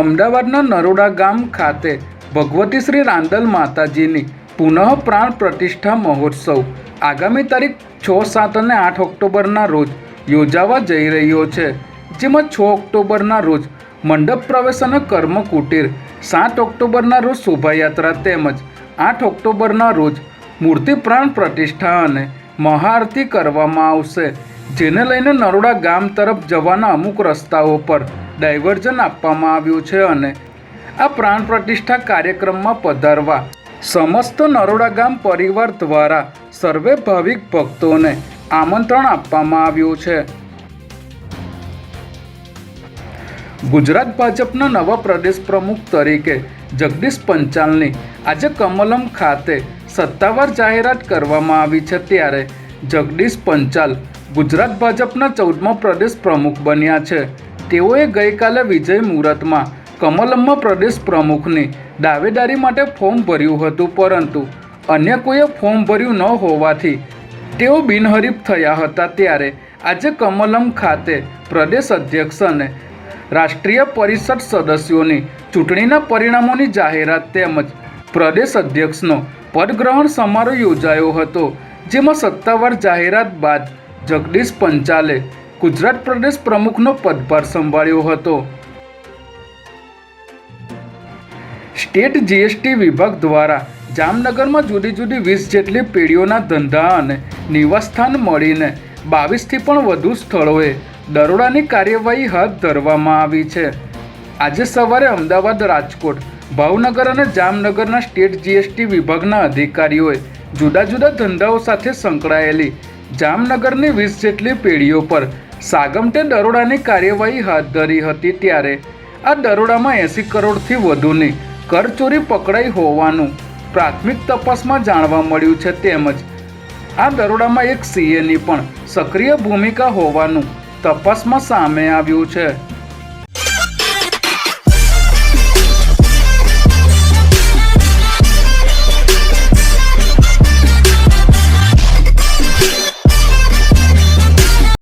અમદાવાદના નરોડા ગામ ખાતે ભગવતી શ્રી રાંદલ માતાજીની પુનઃ પ્રાણ પ્રતિષ્ઠા મહોત્સવ આગામી તારીખ છ, સાત અને આઠ ઓક્ટોબરના રોજ યોજાવા જઈ રહ્યો છે. જેમાં છ ઓક્ટોબરના રોજ મંડપ પ્રવેશ અને કર્મ કુટીર, સાત ઓક્ટોબરના રોજ શોભાયાત્રા તેમજ આઠ ઓક્ટોબરના રોજ મૂર્તિ પ્રાણ પ્રતિષ્ઠા અને મહાઆરતી કરવામાં આવશે. જેને લઈને નરોડા ગામ તરફ જવાના અમુક રસ્તાઓ પર ડાયવર્ઝન આપવામાં આવ્યું છે અને આ પ્રાણ પ્રતિષ્ઠા કાર્યક્રમમાં પધારવા સમસ્ત નરોડા ગામ પરિવાર દ્વારા સર્વે ભાવિક ભક્તોને આમંત્રણ આપવામાં આવ્યું છે. ગુજરાત ભાજપના નવા પ્રદેશ પ્રમુખ તરીકે જગદીશ પંચાલની આજે કમલમ ખાતે સત્તાવાર જાહેરાત કરવામાં આવી છે ત્યારે જગદીશ પંચાલ ગુજરાત ભાજપના ચૌદમા પ્રદેશ પ્રમુખ બન્યા છે. તેઓએ ગઈકાલે વિજય મુહૂર્તમાં કમલમમાં પ્રદેશ પ્રમુખની દાવેદારી માટે ફોર્મ ભર્યું હતું, પરંતુ અન્ય કોઈએ ફોર્મ ભર્યું ન હોવાથી તેઓ બિનહરીફ થયા હતા. ત્યારે આજે કમલમ ખાતે પ્રદેશ અધ્યક્ષ અને રાષ્ટ્રીય પરિષદ સદસ્યોની ચૂંટણીના પરિણામોની જાહેરાત તેમજ પ્રદેશ અધ્યક્ષનો પદગ્રહણ સમારોહ યોજાયો હતો, જેમાં સત્તાવાર જાહેરાત બાદ જગદીશ પંચાલે ગુજરાત પ્રદેશ પ્રમુખનો પદભાર સંભાળ્યો હતો. સ્ટેટ જીએસટી વિભાગ દ્વારા જામનગરમાં જુદી જુદી વીસ જેટલી પેઢીઓના ધંધા અને નિવાસસ્થાન મળીને બાવીસથી પણ વધુ સ્થળોએ દરોડાની કાર્યવાહી હાથ ધરવામાં આવી છે. આજે સવારે અમદાવાદ, રાજકોટ, ભાવનગર અને જામનગરના સ્ટેટ જીએસટી વિભાગના અધિકારીઓએ જુદા જુદા ધંધાઓ સાથે સંકળાયેલી જામનગરની વીસ જેટલી પેઢીઓ પર સાગમટે દરોડાની કાર્યવાહી હાથ ધરી હતી ત્યારે. આ દરોડામાં એંસી કરોડથી વધુની કરચોરી પકડાઈ હોવાનું પ્રાથમિક તપાસમાં જાણવા મળ્યું છે તેમજ આ દરોડામાં એક સીએની પણ સક્રિય ભૂમિકા હોવાનું તપાસમાં સામે આવ્યું છે.